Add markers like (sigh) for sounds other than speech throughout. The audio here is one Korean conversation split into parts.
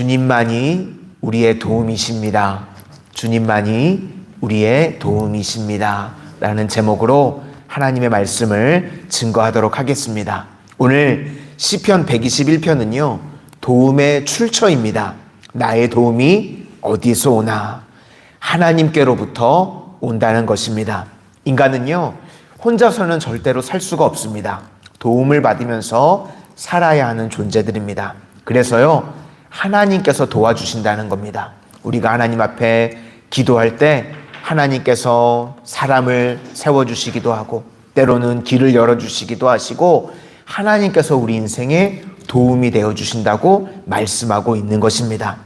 주님만이 우리의 도움이십니다. 주님만이 우리의 도움이십니다. 라는 제목으로 하나님의 말씀을 증거하도록 하겠습니다. 오늘 시편 121편은요. 도움의 출처입니다. 나의 도움이 어디서 오나? 하나님께로부터 온다는 것입니다. 인간은요. 혼자서는 절대로 살 수가 없습니다. 도움을 받으면서 살아야 하는 존재들입니다. 그래서요. 하나님께서 도와주신다는 겁니다. 우리가 하나님 앞에 기도할 때 하나님께서 사람을 세워주시기도 하고 때로는 길을 열어주시기도 하시고 하나님께서 우리 인생에 도움이 되어 주신다고 말씀하고 있는 것입니다.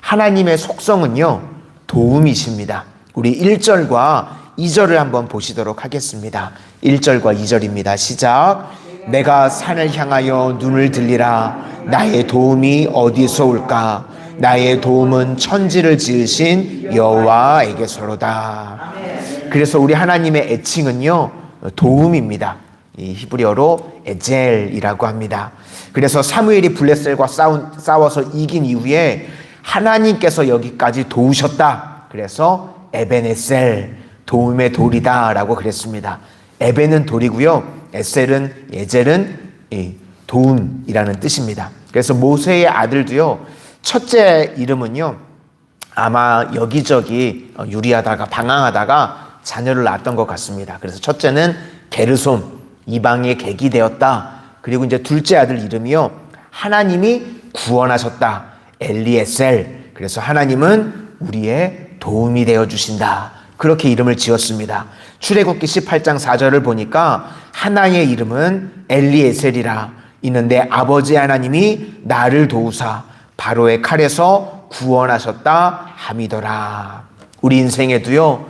하나님의 속성은요, 도움이십니다. 우리 1절과 2절을 한번 보시도록 하겠습니다. 1절과 2절입니다. 시작. 내가 산을 향하여 눈을 들리라. 나의 도움이 어디서 올까? 나의 도움은 천지를 지으신 여호와에게서로다. 그래서 우리 하나님의 애칭은요 도움입니다. 이 히브리어로 에젤이라고 합니다. 그래서 사무엘이 블레셀과 싸운, 싸워서 이긴 이후에 하나님께서 여기까지 도우셨다. 그래서 에베네셀 도움의 돌이다라고 그랬습니다. 에벤은 돌이고요. 에셀은 에젤은 도움이라는 뜻입니다. 그래서 모세의 아들도요. 첫째 이름은요. 아마 여기저기 유리하다가 방황하다가 자녀를 낳았던 것 같습니다. 그래서 첫째는 게르솜 이방의 객이 되었다. 그리고 이제 둘째 아들 이름이요. 하나님이 구원하셨다. 엘리에셀. 그래서 하나님은 우리의 도움이 되어 주신다. 그렇게 이름을 지었습니다. 출애굽기 18장 4절을 보니까 하나의 이름은 엘리에셀이라 있는데 아버지 하나님이 나를 도우사 바로의 칼에서 구원하셨다 함이더라. 우리 인생에도요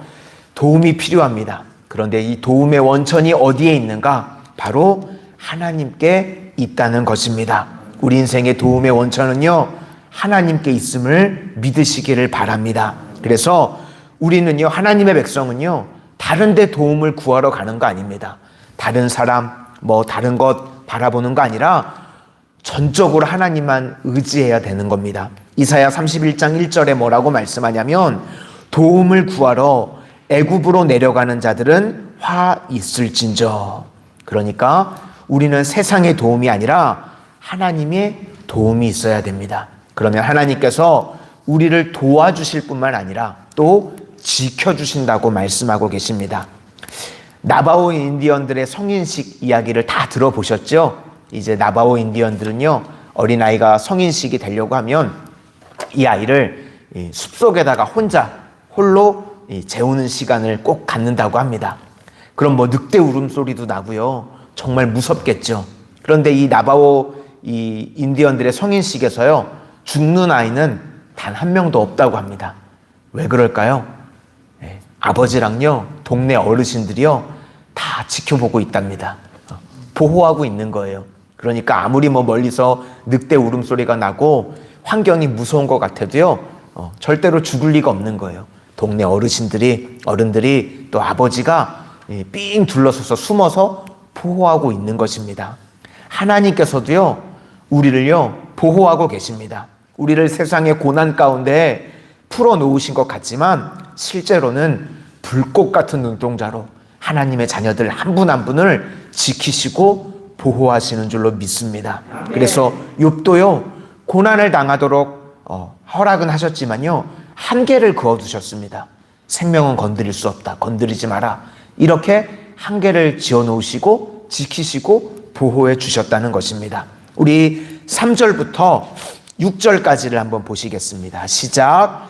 도움이 필요합니다. 그런데 이 도움의 원천이 어디에 있는가? 바로 하나님께 있다는 것입니다. 우리 인생의 도움의 원천은요 하나님께 있음을 믿으시기를 바랍니다. 그래서 우리는요 하나님의 백성은요 다른데 도움을 구하러 가는 거 아닙니다. 다른 사람 뭐 다른 것 바라보는 거 아니라 전적으로 하나님만 의지해야 되는 겁니다. 이사야 31장 1절에 뭐라고 말씀하냐면 도움을 구하러 애굽으로 내려가는 자들은 화 있을진저. 그러니까 우리는 세상의 도움이 아니라 하나님의 도움이 있어야 됩니다. 그러면 하나님께서 우리를 도와주실 뿐만 아니라 또 지켜주신다고 말씀하고 계십니다. 나바오 인디언들의 성인식 이야기를 다 들어보셨죠? 이제 나바오 인디언들은요, 어린아이가 성인식이 되려고 하면 이 아이를 숲속에다가 혼자, 홀로 재우는 시간을 꼭 갖는다고 합니다. 그럼 뭐 늑대 울음소리도 나고요. 정말 무섭겠죠. 그런데 이 나바오 이 인디언들의 성인식에서요, 죽는 아이는 단 한 명도 없다고 합니다. 왜 그럴까요? 네, 아버지랑요, 동네 어르신들이요, 다 지켜보고 있답니다. 어, 보호하고 있는 거예요. 그러니까 아무리 뭐 멀리서 늑대 울음소리가 나고 환경이 무서운 것 같아도요, 어, 절대로 죽을 리가 없는 거예요. 동네 어르신들이, 어른들이 또 아버지가 삥 둘러서서 숨어서 보호하고 있는 것입니다. 하나님께서도요, 우리를요, 보호하고 계십니다. 우리를 세상의 고난 가운데 풀어 놓으신 것 같지만 실제로는 불꽃 같은 눈동자로 하나님의 자녀들 한분한 분을 지키시고 보호하시는 줄로 믿습니다. 그래서 욥도요 고난을 당하도록 어, 허락은 하셨지만요 한계를 그어 두셨습니다. 생명은 건드릴 수 없다. 건드리지 마라. 이렇게 한계를 지어 놓으시고 지키시고 보호해 주셨다는 것입니다. 우리 3절부터 6절까지를 한번 보시겠습니다. 시작.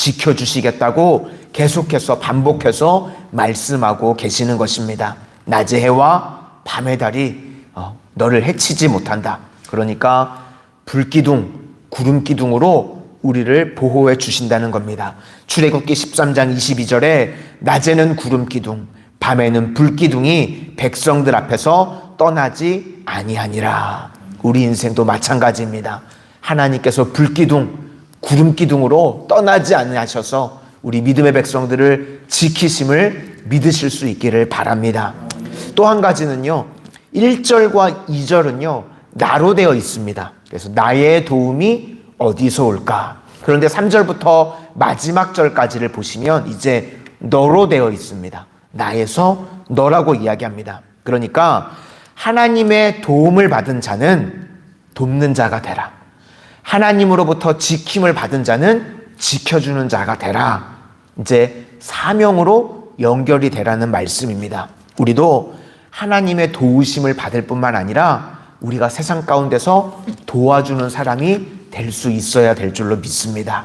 지켜주시겠다고 계속해서 반복해서 말씀하고 계시는 것입니다. 낮의 해와 밤의 달이 너를 해치지 못한다. 그러니까 불기둥, 구름기둥으로 우리를 보호해 주신다는 겁니다. 출애굽기 13장 22절에 낮에는 구름 기둥, 밤에는 불 기둥이 백성들 앞에서 떠나지 아니하니라. 우리 인생도 마찬가지입니다. 하나님께서 불 기둥, 구름 기둥으로 떠나지 아니하셔서 우리 믿음의 백성들을 지키심을 믿으실 수 있기를 바랍니다. 또 한 가지는요. 1절과 2절은요. 나로 되어 있습니다. 그래서 나의 도움이 어디서 올까? 그런데 3절부터 마지막 절까지를 보시면 이제 너로 되어 있습니다. 나에서 너라고 이야기합니다. 그러니까 하나님의 도움을 받은 자는 돕는 자가 되라. 하나님으로부터 지킴을 받은 자는 지켜주는 자가 되라. 이제 사명으로 연결이 되라는 말씀입니다. 우리도 하나님의 도우심을 받을 뿐만 아니라 우리가 세상 가운데서 도와주는 사람이 될 수 있어야 될 줄로 믿습니다.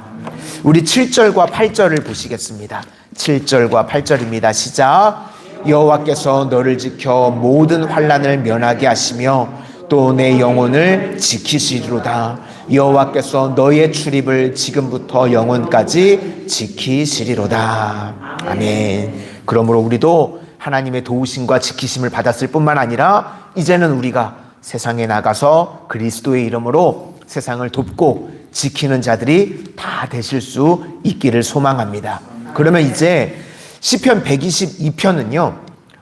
우리 7절과 8절을 보시겠습니다. 7절과 8절입니다. 시작. 여호와께서 너를 지켜 모든 환란을 면하게 하시며 또 내 영혼을 지키시리로다. 여호와께서 너의 출입을 지금부터 영원까지 지키시리로다. 아멘. 그러므로 우리도 하나님의 도우심과 지키심을 받았을 뿐만 아니라 이제는 우리가 세상에 나가서 그리스도의 이름으로 세상을 돕고 지키는 자들이 다 되실 수 있기를 소망합니다. 그러면 이제 시편 122편은요.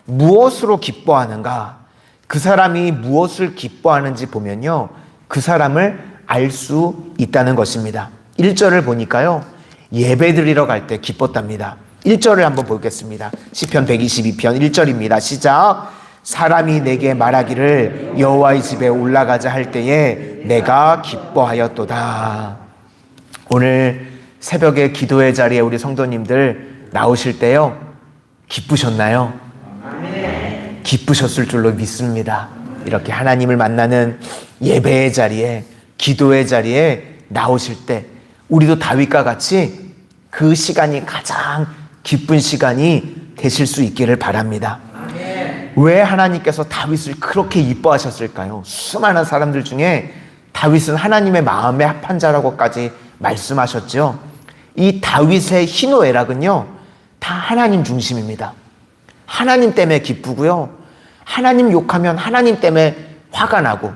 무엇으로 기뻐하는가? 그 사람이 무엇을 기뻐하는지 보면요. 그 사람을 알 수 있다는 것입니다. 1절을 보니까요. 예배 드리러 갈 때 기뻤답니다. 1절을 한번 보겠습니다. 시편 122편 1절입니다. 시작. 사람이 내게 말하기를 여호와의 집에 올라가자 할 때에 내가 기뻐하였도다. 오늘 새벽에 기도의 자리에 우리 성도님들 나오실 때요. 기쁘셨나요? 기쁘셨을 줄로 믿습니다. 이렇게 하나님을 만나는 예배의 자리에 기도의 자리에 나오실 때 우리도 다윗과 같이 그 시간이 가장 기쁜 시간이 되실 수 있기를 바랍니다. 왜 하나님께서 다윗을 그렇게 이뻐하셨을까요? 수많은 사람들 중에 다윗은 하나님의 마음에 합한 자라고까지 말씀하셨죠. 이 다윗의 희노애락은요, 다 하나님 중심입니다. 하나님 때문에 기쁘고요. 하나님 욕하면 하나님 때문에 화가 나고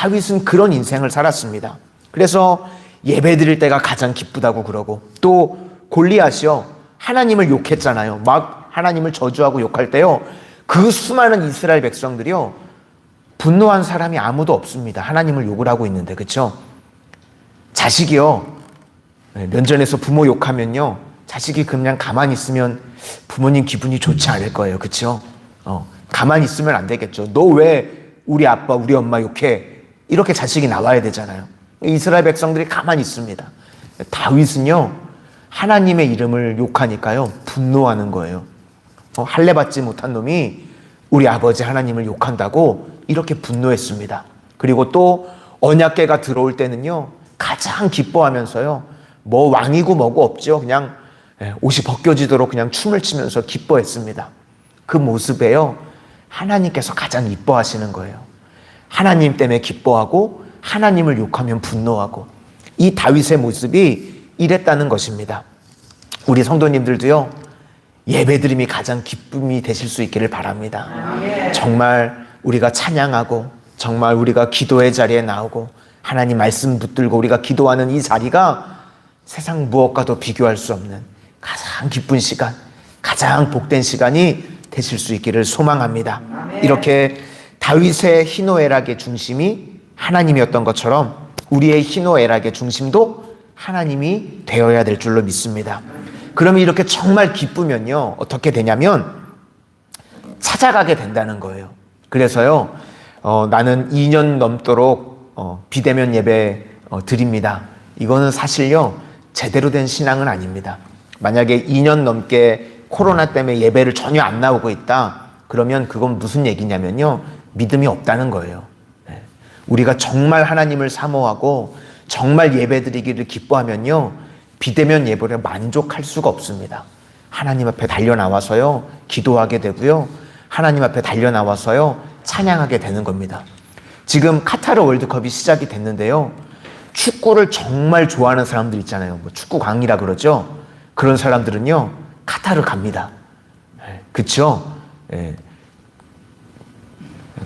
다윗은 그런 인생을 살았습니다. 그래서 예배 드릴 때가 가장 기쁘다고 그러고 또 골리앗이요. 하나님을 욕했잖아요. 막 하나님을 저주하고 욕할 때요. 그 수많은 이스라엘 백성들이요. 분노한 사람이 아무도 없습니다. 하나님을 욕을 하고 있는데. 그렇죠? 자식이요. 네, 면전에서 부모 욕하면요. 자식이 그냥 가만히 있으면 부모님 기분이 좋지 않을 거예요. 그렇죠? 어, 가만히 있으면 안 되겠죠. 너 왜 우리 아빠, 우리 엄마 욕해? 이렇게 자식이 나와야 되잖아요. 이스라엘 백성들이 가만히 있습니다. 다윗은요, 하나님의 이름을 욕하니까요, 분노하는 거예요. 어, 할례 받지 못한 놈이 우리 아버지 하나님을 욕한다고 이렇게 분노했습니다. 그리고 또 언약계가 들어올 때는요, 가장 기뻐하면서요, 뭐 왕이고 뭐고 없죠. 그냥 예, 옷이 벗겨지도록 그냥 춤을 추면서 기뻐했습니다. 그 모습에요, 하나님께서 가장 이뻐하시는 거예요. 하나님 때문에 기뻐하고 하나님을 욕하면 분노하고 이 다윗의 모습이 이랬다는 것입니다. 우리 성도님들도요. 예배드림이 가장 기쁨이 되실 수 있기를 바랍니다. 정말 우리가 찬양하고 정말 우리가 기도의 자리에 나오고 하나님 말씀 붙들고 우리가 기도하는 이 자리가 세상 무엇과도 비교할 수 없는 가장 기쁜 시간, 가장 복된 시간이 되실 수 있기를 소망합니다. 이렇게 다윗의 희노애락의 중심이 하나님이었던 것처럼 우리의 희노애락의 중심도 하나님이 되어야 될 줄로 믿습니다. 그러면 이렇게 정말 기쁘면요, 어떻게 되냐면 찾아가게 된다는 거예요. 그래서요, 어, 나는 2년 넘도록 어, 비대면 예배 어, 드립니다. 이거는 사실요, 제대로 된 신앙은 아닙니다. 만약에 2년 넘게 코로나 때문에 예배를 전혀 안 나오고 있다. 그러면 그건 무슨 얘기냐면요. 믿음이 없다는 거예요. 네. 우리가 정말 하나님을 사모하고 정말 예배드리기를 기뻐하면요. 비대면 예배를 만족할 수가 없습니다. 하나님 앞에 달려 나와서요. 기도하게 되고요. 하나님 앞에 달려 나와서요. 찬양하게 되는 겁니다. 지금 카타르 월드컵이 시작이 됐는데요. 축구를 정말 좋아하는 사람들 있잖아요. 뭐 축구 광이라 그러죠. 그런 사람들은요 카타르 갑니다. 예, 그쵸? 예.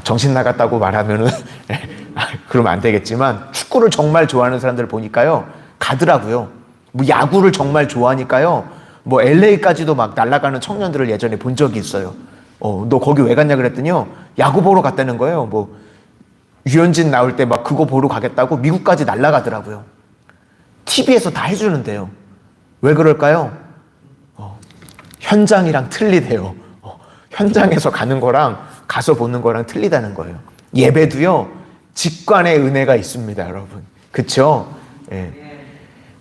정신 나갔다고 말하면은 (laughs) 아, 그러면 안 되겠지만 축구를 정말 좋아하는 사람들 보니까요 가더라고요. 뭐 야구를 정말 좋아하니까요. 뭐 LA까지도 막 날아가는 청년들을 예전에 본 적이 있어요. 어, 너 거기 왜 갔냐 그랬더니요. 야구 보러 갔다는 거예요. 뭐 유현진 나올 때 막 그거 보러 가겠다고 미국까지 날아가더라고요. TV에서 다 해주는데요. 왜 그럴까요? 어, 현장이랑 틀리대요. 어, 현장에서 가는 거랑 가서 보는 거랑 틀리다는 거예요. 예배도요, 직관의 은혜가 있습니다, 여러분. 그쵸? 예.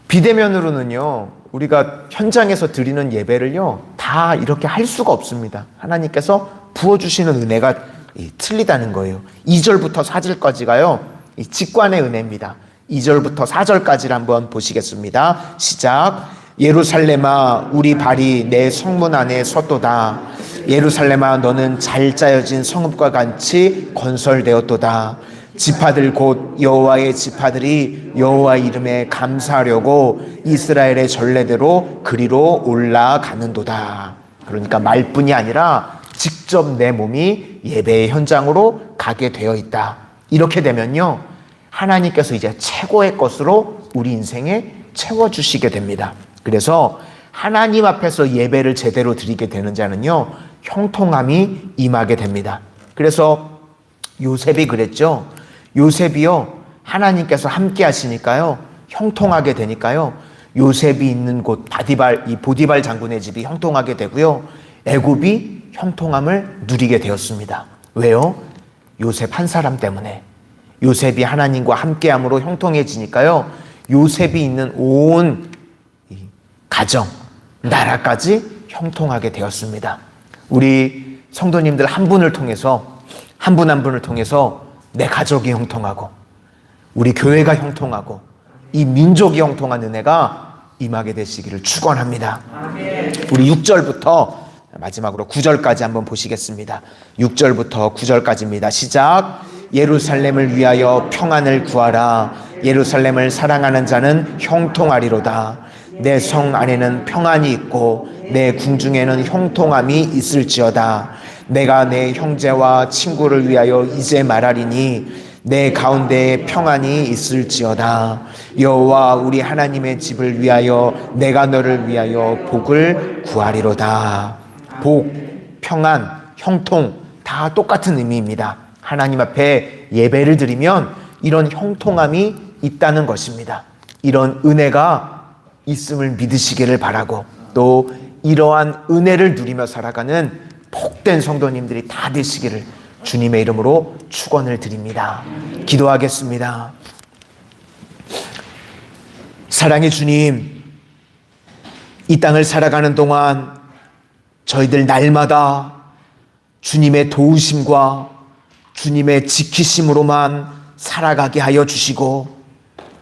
비대면으로는요, 우리가 현장에서 드리는 예배를요, 다 이렇게 할 수가 없습니다. 하나님께서 부어주시는 은혜가 이, 틀리다는 거예요. 2절부터 4절까지가요, 이 직관의 은혜입니다. 2절부터 4절까지를 한번 보시겠습니다. 시작. 예루살렘아, 우리 발이 내 성문 안에 섰도다. 예루살렘아, 너는 잘 짜여진 성읍과 같이 건설되었도다. 지파들 곧 여호와의 지파들이 여호와 이름에 감사하려고 이스라엘의 전례대로 그리로 올라가는도다. 그러니까 말뿐이 아니라 직접 내 몸이 예배의 현장으로 가게 되어 있다. 이렇게 되면요. 하나님께서 이제 최고의 것으로 우리 인생에 채워주시게 됩니다. 그래서 하나님 앞에서 예배를 제대로 드리게 되는 자는요, 형통함이 임하게 됩니다. 그래서 요셉이 그랬죠. 요셉이요, 하나님께서 함께 하시니까요, 형통하게 되니까요, 요셉이 있는 곳, 바디발, 이 보디발 장군의 집이 형통하게 되고요, 애굽이 형통함을 누리게 되었습니다. 왜요? 요셉 한 사람 때문에. 요셉이 하나님과 함께함으로 형통해지니까요, 요셉이 있는 온 가정, 나라까지 형통하게 되었습니다. 우리 성도님들 한 분을 통해서 한분한 분을 통해서 내 가족이 형통하고 우리 교회가 형통하고 이 민족이 형통한 은혜가 임하게 되시기를 축원합니다. 우리 6절부터 마지막으로 9절까지 한번 보시겠습니다. 6절부터 9절까지입니다. 시작. 예루살렘을 위하여 평안을 구하라. 예루살렘을 사랑하는 자는 형통하리로다. 내 성 안에는 평안이 있고 내 궁중에는 형통함이 있을지어다. 내가 내 형제와 친구를 위하여 이제 말하리니 내 가운데에 평안이 있을지어다. 여호와 우리 하나님의 집을 위하여 내가 너를 위하여 복을 구하리로다. 복, 평안, 형통 다 똑같은 의미입니다. 하나님 앞에 예배를 드리면 이런 형통함이 있다는 것입니다. 이런 은혜가 있음을 믿으시기를 바라고 또 이러한 은혜를 누리며 살아가는 복된 성도님들이 다 되시기를 주님의 이름으로 축원을 드립니다. 기도하겠습니다. 사랑의 주님, 이 땅을 살아가는 동안 저희들 날마다 주님의 도우심과 주님의 지키심으로만 살아가게 하여 주시고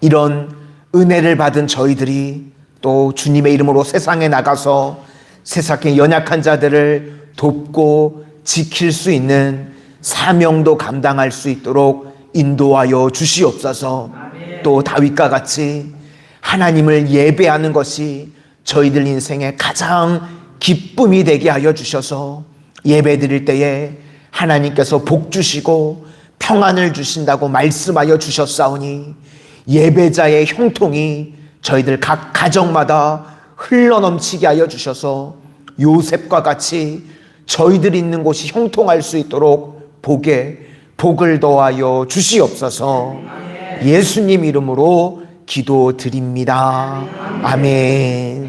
이런 은혜를 받은 저희들이 또 주님의 이름으로 세상에 나가서 세상의 연약한 자들을 돕고 지킬 수 있는 사명도 감당할 수 있도록 인도하여 주시옵소서. 또 다윗과 같이 하나님을 예배하는 것이 저희들 인생의 가장 기쁨이 되게 하여 주셔서 예배 드릴 때에 하나님께서 복 주시고 평안을 주신다고 말씀하여 주셨사오니 예배자의 형통이 저희들 각 가정마다 흘러넘치게 하여 주셔서 요셉과 같이 저희들 있는 곳이 형통할 수 있도록 복에 복을 더하여 주시옵소서 예수님 이름으로 기도드립니다. 아멘.